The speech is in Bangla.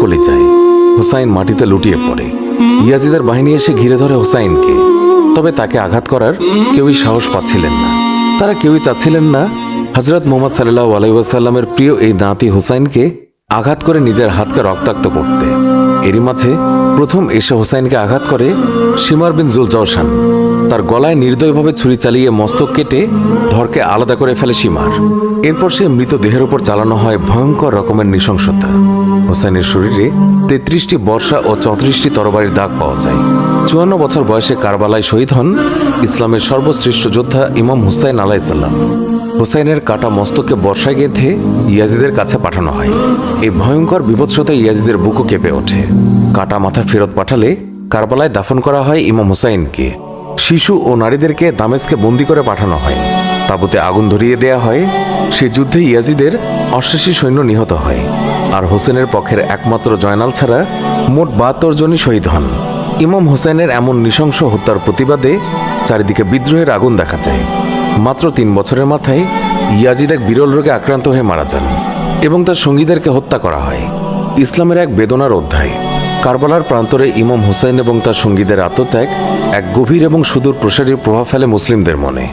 কলিজায় হুসাইন মাটিতে লুটিয়ে পড়ে। ইয়াজিদের বাহিনী এসে ঘিরে ধরে হুসাইনকে। তবে তাকে আঘাত করার কেউই সাহস পাচ্ছিলেন না। তারা কেউই চাচ্ছিলেন না। হজরত মোহাম্মদ সাল্লাহ আলাইসাল্লামের প্রিয় এই দাঁতি হুসাইনকে আঘাত করে নিজের হাতকে রক্তাক্ত করতে। এরই মাঝে প্রথম এসে হোসাইনকে আঘাত করে সীমার বিন জুল জওসান তার গলায় নির্দয়ভাবে ছুরি চালিয়ে মস্তক কেটে ধরকে আলাদা করে ফেলে সীমার এরপর সে মৃত দেহের উপর চালানো হয় ভয়ঙ্কর রকমের নৃশংসতা। হোসাইনের শরীরে তেত্রিশটি বর্ষা ও চৌত্রিশটি তরবারির দাগ পাওয়া যায়। চুয়ান্ন বছর বয়সে কারবালায় শহীদ হন ইসলামের সর্বশ্রেষ্ঠ যোদ্ধা ইমাম হুসাইন আলাইসাল্লাম হুসাইনের কাটা মস্তকে বর্ষায় গেঁথে ইয়াজিদের কাছে পাঠানো হয়। এই ভয়ঙ্কর বিভৎসতা ইয়াজিদের বুকও কেঁপে ওঠে। কাটা মাথা ফেরত পাঠালে কারবালায় দাফন করা হয় ইমাম হুসাইনকে। শিশু ও নারীদেরকে দামেস্কে বন্দি করে পাঠানো হয়। তাবুতে আগুন ধরিয়ে দেয়া হয়। সে যুদ্ধে ইয়াজিদের অশ্বাসী সৈন্য নিহত হয়। আর হোসেনের পক্ষের একমাত্র জয়নাল ছাড়া মোট বাহাত্তর জনই শহীদ হন। ইমাম হোসেনের এমন নৃশংস হত্যার প্রতিবাদে চারিদিকে বিদ্রোহের আগুন দেখা যায়। মাত্র তিন বছরের মাথায় ইয়াজিদ এক বিরল রোগে আক্রান্ত হয়ে মারা যান এবং তার সঙ্গীদেরকে হত্যা করা হয়। ইসলামের এক বেদনার অধ্যায়। কারবালার প্রান্তরে ইমাম হুসাইন এবং তার সঙ্গীদের আত্মত্যাগ এক গভীর এবং সুদূর প্রসারী প্রভাব ফেলে মুসলিমদের মনে।